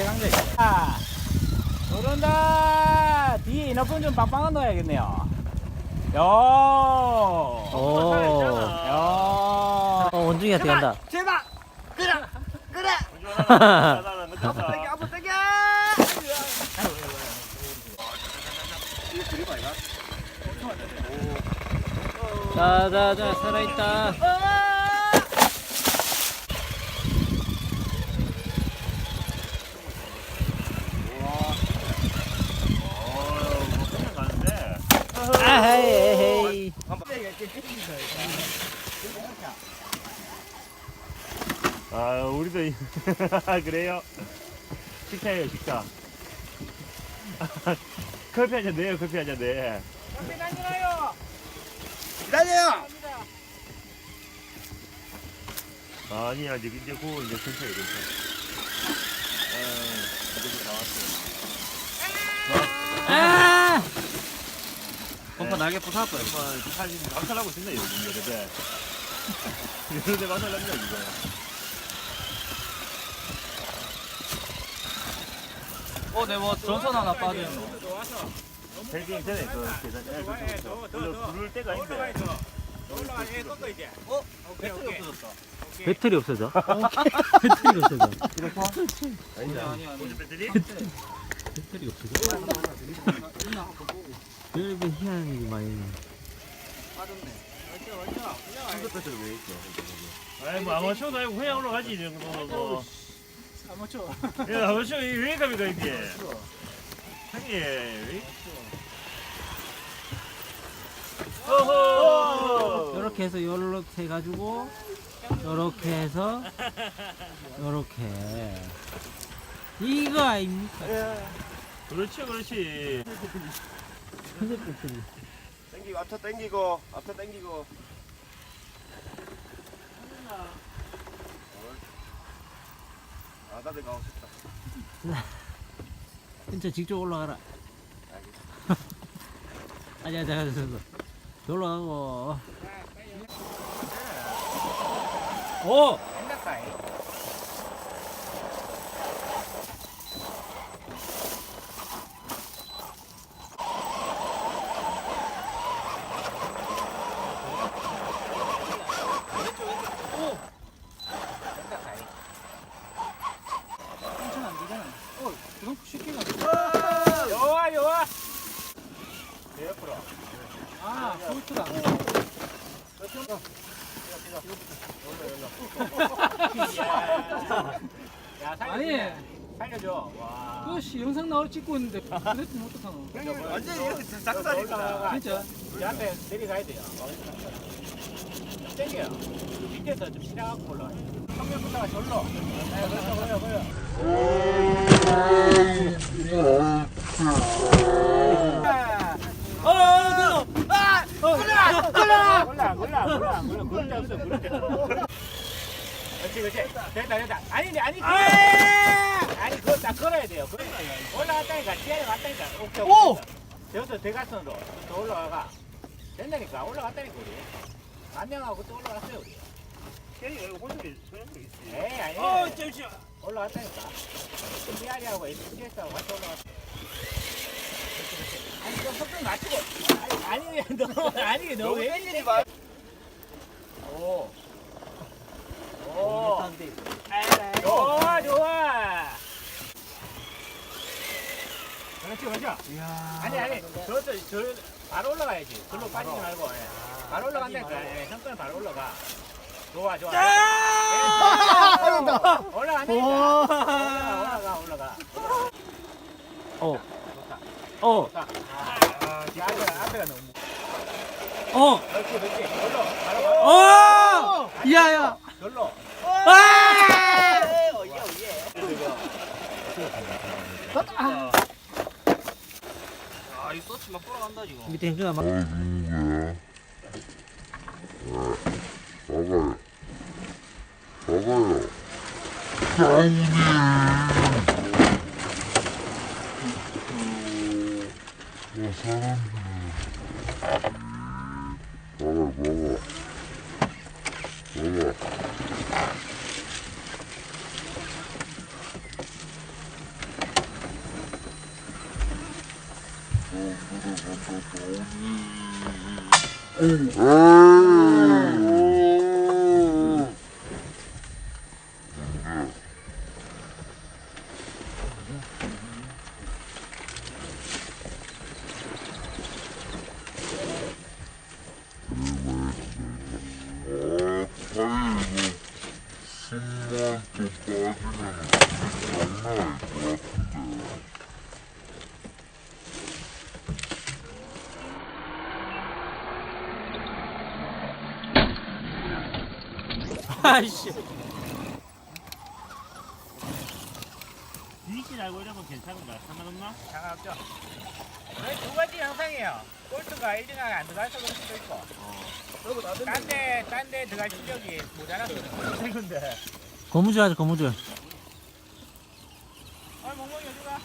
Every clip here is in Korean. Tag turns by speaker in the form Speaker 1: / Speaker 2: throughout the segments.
Speaker 1: 최강자야. 아, 오른다. 뒤에 인어폰 좀 빵빵한 넣어야겠네요. 야.
Speaker 2: 오.
Speaker 1: 야.
Speaker 2: 어, 원중이한테 간다.
Speaker 3: 제발 그래 그래
Speaker 4: 나는 늦었다.
Speaker 3: 한번 당겨
Speaker 2: 자, 자, 자, 살아있다.
Speaker 4: 어우, 뭐 그냥 가는데.
Speaker 2: 아헤이, 에헤이.
Speaker 4: 아, 우리도 이- 그래요. 식사예요, 식사. 커피 한잔 내요, 커피 한잔 내.
Speaker 3: 기다려요
Speaker 4: 아니, 아직 이제 고 이제 근처에 근처. 아, 이제 다 왔어.
Speaker 2: 아! pompa 날개 부사할 거야.
Speaker 4: 정말 사실 감찰하고 있습니다, 요즘. 여러 대 만나랍니다, 이거.
Speaker 2: 어, 내뭐 전선 하나 빠져.
Speaker 4: 헬기 전에 그 계단, 예, 그렇죠, 그렇죠. 불- 부를 때가 있는데.
Speaker 1: 배터리 없어졌다.
Speaker 2: 배터리 없어져? 배터리 없어져.
Speaker 4: 배터리?
Speaker 2: 배터리 없어져. 별게 희한한 일이 많이 있네.
Speaker 4: 아이, 뭐, 아마추어도 아니고 그냥 올라가지, 이 정도는 뭐.
Speaker 1: 아무튼
Speaker 4: 야, 아마추어, 이왜 갑니까, 이게? 형님, 왜? 어허!
Speaker 2: 요렇게 해서 요렇게 해가지고 요렇게 해서 요렇게 이거 아닙니까?
Speaker 4: 그렇지, 그렇지.
Speaker 3: 당기고 앞차 당기고 앞차 당기고 아 나도 가고 싶다
Speaker 2: 진짜 직접 올라가라. 아니야, 잠깐, 잠깐. 올라가고. 오!
Speaker 1: 생각다. 요아 요아. 내 옆으로. 아, 볼트가. 야, 살려줘. 살려줘. 와.
Speaker 5: 그것이 영상 나올 찍고 있는데 그랬으면 어떡하노
Speaker 3: 완전히 이렇게 싹싹이다
Speaker 5: 진짜
Speaker 1: 제 앞에 내려가야 돼요. 땡겨요. 밑에서 좀 시작하고 올라와요. 성면부터가 절로. 네, 그렇죠, 그래요, 그래요.
Speaker 3: 어 들어 아
Speaker 1: 몰라, 몰라, 몰라, 몰라, 그럴 데 없어, 그럴 데 없어. 그렇지, 그렇지. 됐다, 됐다. 아니, 아니, 아니, 그거 딱 걸어야 돼요. 올라갔다니까, 지하에 갔다니까. 오케이, 오케이. 저기서 대각선으로 또 올라가가. 된다니까, 올라갔다니까, 우리. 만명하고 또 올라갔어요, 우리.
Speaker 4: 이거 호텔에 소형도 있지.
Speaker 1: 에이, 아니.
Speaker 3: 어 잠시만
Speaker 1: 올라갔다니까. CR이하고 SPS하고 같이 올라갔어. 아니. 아니, 아니, 너, 아니, 너왜
Speaker 3: 당기지 마
Speaker 1: 오. 오. 좋아, 좋아. 그렇지, 그렇지. 아니, 아니, 저, 저, 저, 바로 올라가야지. 글로 빠지지 말고. 예. 바로 올라간다니까. 예, 형편은 바로 올라가. 좋아, 좋아. 예. 올라간다니까. 올라가, 올라가, 올라가.
Speaker 2: 어. 어.
Speaker 1: 좋다. 아, 이.
Speaker 2: 어.
Speaker 1: 그렇지, 그렇지. 글로, 바로, 바로.
Speaker 2: 어! 야야!
Speaker 1: 글로.
Speaker 2: 아!
Speaker 3: 아이 서치 막 돌아간다 지금
Speaker 2: 밑에 행주가 막.
Speaker 6: 먹어요. 먹어요. 사우님. 어, 사람들. 먹어, 먹어. 먹어. 숨만 또 빠지면 장난 아닐 것 같은데.
Speaker 2: 아이씨.
Speaker 4: 비신 알고 이러면 괜찮은가? 상관없나?
Speaker 1: 상관없죠. 저희 두 가지 영상이에요. 꼴등과 1등하고 안 들어가서 그럴 수도 있고. 딴 데, 딴데 들어갈 실력이 모자라서 그런데.
Speaker 2: 고무줄 하자 고무줄.
Speaker 1: 아, 멍멍이 어디 가?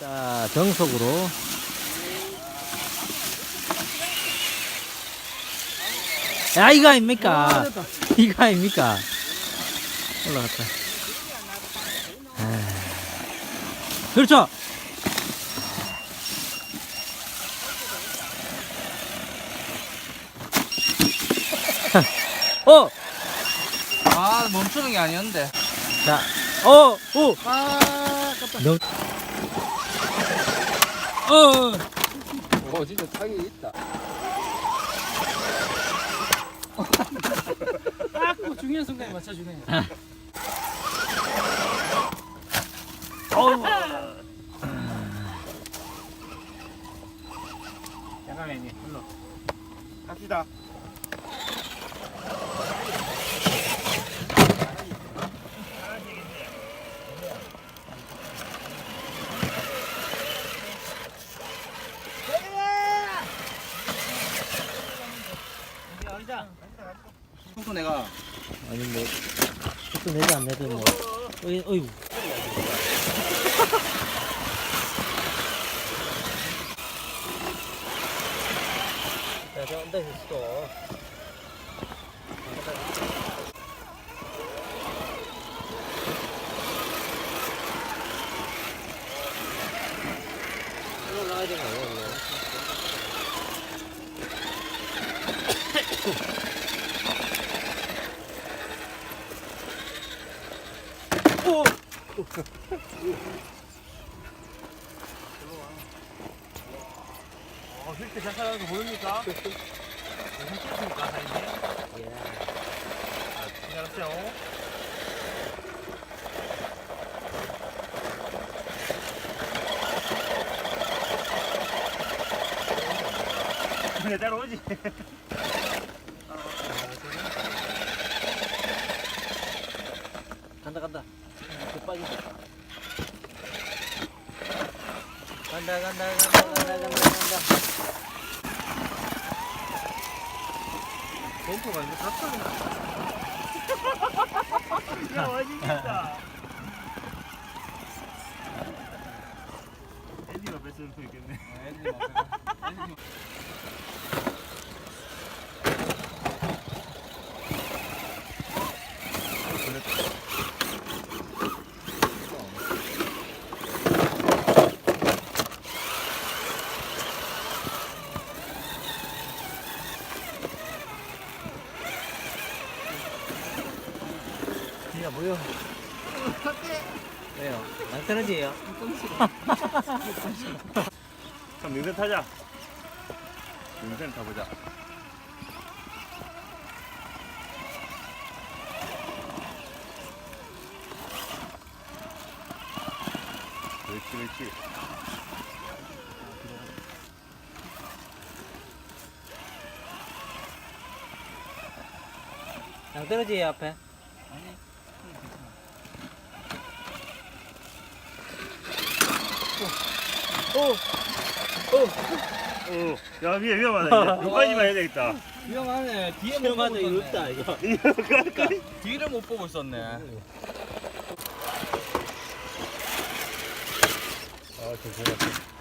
Speaker 2: 자 정석으로. 야 이거 아닙니까? 이거 아닙니까? 올라갔다. 에이. 그렇죠. 어,
Speaker 5: 아 멈추는 게 아니었는데.
Speaker 2: 자, 어, 오,
Speaker 5: 아 깜짝.
Speaker 2: 너, 어,
Speaker 5: 어 진짜 타기 있다. 딱 그 중요한 순간에 맞춰주네.
Speaker 2: 어우.
Speaker 1: 잠깐만요. 일로.
Speaker 3: 갑시다.
Speaker 5: 청소 내가
Speaker 2: 아니 뭐, 또 내도 안 내도 뭐, 어이, 어이. 자, 저 언더 했어. 올라가야 되나, 이거?
Speaker 4: 어, 실제 잠깐 거 보입니까? 괜찮습니까, 사장님?
Speaker 2: 예.
Speaker 4: 아, 기다렸어요. 근데 따라 오지.
Speaker 2: 간다 간다 또 빠진다 간다 간다 간다 간다 간다 간다
Speaker 4: 벙커가 이제 갔었나? 야, 어디있다 앤디가 뺐을 수도 있겠네.
Speaker 2: 야 뭐요? 왜요? 낭떠러지예요?
Speaker 4: 그럼 능선 타자. 능선 타보자. 그렇지, 그렇지.
Speaker 2: 낭떠러지예요 앞에
Speaker 4: 어, 야, 위에 위험하다. 이제. 여기까지만 해야 되겠다.
Speaker 5: 위험하네. 뒤에 못 보고
Speaker 2: 이거
Speaker 5: 있었네.
Speaker 2: 이거
Speaker 5: 뒤를 못 보고 있었네.
Speaker 4: 아, 조심하세요.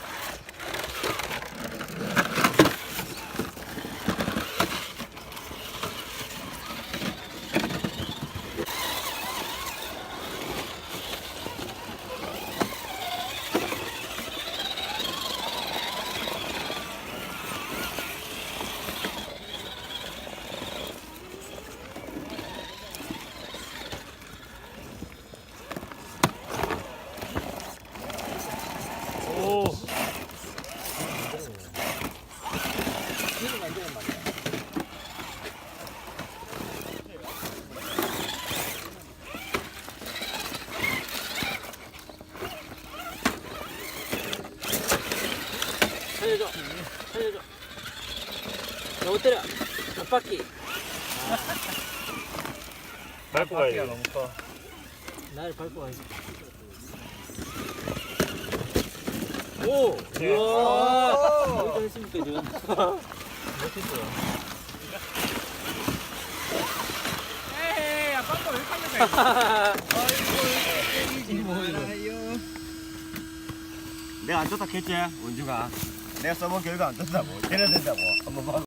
Speaker 1: 되는 말이야.
Speaker 2: 살려줘. 살려줘. 너무 때려. 몇 바퀴.
Speaker 4: 밟고 가야 돼.
Speaker 3: 너무 커.
Speaker 2: 나를 밟고 가야지. 오! 우와! 여기도 했습니까, 지금?
Speaker 1: 에이, 아빠 거왜 팔려가?
Speaker 3: 내가 안 떴다 했지 원주가. 내가 써본 결과 안 떴다고. 된다고. 한번 봐.